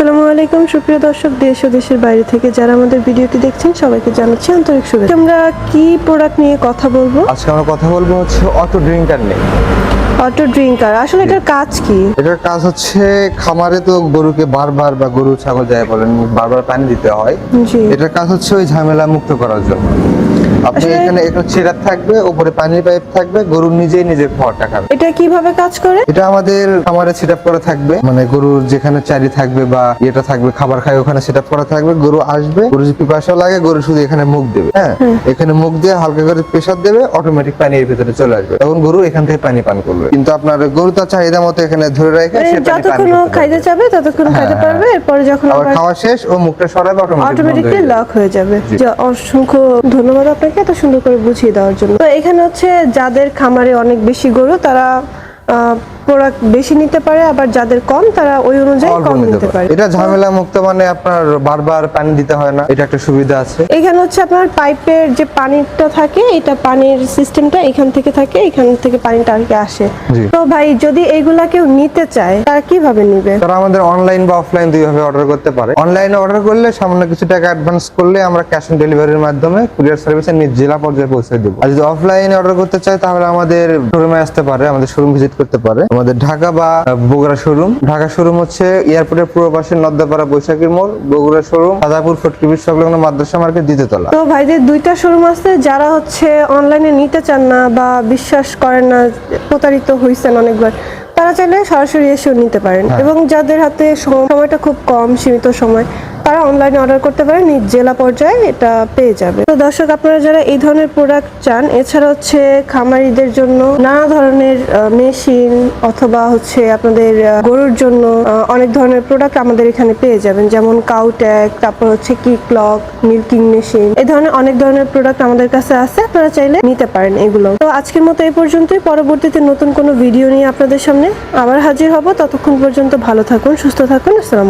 আসসালামু আলাইকুম, সুপ্রিয় দর্শক, দেশ ও দেশের বাইরে থেকে যারা আমাদের ভিডিওটি দেখছেন, সবাইকে জানাচ্ছি আন্তরিক শুভেচ্ছা। আমরা কি প্রোডাক্ট নিয়ে কথা বলব? আজকে আমরা কথা বলব হচ্ছে অটো ড্রিঙ্কার নিয়ে। অটো ড্রিঙ্কার আসলে এটার কাজ কি? এটার কাজ হচ্ছে খামারে তো গরুকে বারবার বা গরু ছাগল যাই বলেন বারবার পানি দিতে হয়। এটার কাজ হচ্ছে ওই ঝামেলা মুক্ত করার জন্য। আপনি এখানে একটা চিরাপ থাকবে উপরে পানির পাইপ থাকবে গরু নিজেই নিজের খাওয়ারটা খাবে। এটা কীভাবে কাজ করে? এটা আমাদের খামারে সেট করা থাকবে। মানে গরুর যেখানে চারি থাকবে বা ইয়েটা থাকবে খাবার খায় ওখানে সেট করা থাকবে গরু আসবে গরু যদি পিপাসা লাগে গরু শুধু এখানে মুখ দেবে হ্যাঁ? এখানে মুখ দিয়ে হালকা করে প্রেসার দেবে অটোমেটিক পানি এর ভিতরে চলে আসবে। তখন গরু এখান থেকে পানি পান করবে। কিন্তু আপনার গরুটা চাহিদা মতো এখানে ধরে রেখে মানে যতক্ষণ খাইতে। চাবে ততক্ষণ খাইতে হ্যাঁ, পারবে এরপরে যখন আবার খাওয়া শেষ ও মুখটা সরাবে অটোমেটিক অটোমেটিকলি লক হয়ে যাবে। অসংখ্য ধন্যবাদ আপনাকে এত সুন্দর করে বুঝিয়ে দেওয়ার জন্য। তো এখানে হচ্ছে যাদের খামারে অনেক বেশি গরু তারা প্রোডাক্ট বেশি নিতে পারে আবার যাদের কম তারা ওই অনুযায়ী কম নিতে পারে। পারে। এটা ঝামেলা মুক্ত মানে আপনার বারবার পানি দিতে হয় না এটা একটা সুবিধা আছে। এখানে হচ্ছে আপনার পাইপের যে পানিটা থাকে এটা পানির সিস্টেমটা এখান থেকে থাকে এখান থেকে পানিটা আর কি আসে। তো ভাই যদি এইগুলা কেউ নিতে চায় তারা কীভাবে নিবে? তারা আমাদের অনলাইন বা অফলাইন দুইভাবে অর্ডার করতে পারে। অনলাইনে অর্ডার করলে সামান্য কিছু টাকা অ্যাডভান্স করলে আমরা ক্যাশ অন ডেলিভারির মাধ্যমে কুরিয়ার সার্ভিসে নিজ জেলা পর্যায়ে পৌঁছে দেবো। আর যদি অফলাইনে অর্ডার করতে চায় তাহলে আমাদের শোরুমে আসতে পারে আমাদের শোরুম ভিজিট করতে পারে। আমাদের ঢাকা বা বগুড়া শোরুম ঢাকা শোরুম হচ্ছে এয়ারপোর্টের পূর্ব পাশে নদ্দাপাড়া বৈশাখী মোড় বগুড়া শোরুম সাদাপুর ফটকিবির সংলগ্ন মাদ্রাসা মার্কেট দ্বিতীয়তলা তো ভাইদের দুইটা শোরুম আছে যারা হচ্ছে অনলাইনে নিতে চান না বা বিশ্বাস করেন না প্রতারিত হয়েছেন অনেকবার তারা চাইলে সরাসরি এসেও নিতে পারেন। হ্যাঁ। এবং যাদের হাতে সময়টা খুব কম সীমিত সময় তারা অনলাইনে অর্ডার করতে পারেন নিজ জেলা পর্যায়ে এটা পেয়ে যাবে। তো দর্শক, আপনারা যারা এই ধরনের প্রোডাক্ট চান, এছাড়া হচ্ছে খামারিদের জন্য নানা ধরনের মেশিন অথবা হচ্ছে আপনাদের গরুর জন্য অনেক ধরনের প্রোডাক্ট আমাদের এখানে পেয়ে যাবেন। যেমন কাউট্যাগ তারপর হচ্ছে কিক লক মিল্কিং মেশিন এই ধরনের অনেক ধরনের প্রোডাক্ট আমাদের কাছে আছে, আপনারা চাইলে নিতে পারেন এগুলো। তো আজকের মতো এই পর্যন্তই। পরবর্তীতে নতুন কোনো ভিডিও নিয়ে আপনাদের সামনে আবার হাজির হব। ততক্ষণ পর্যন্ত ভালো থাকুন, সুস্থ থাকুন। আসসালামু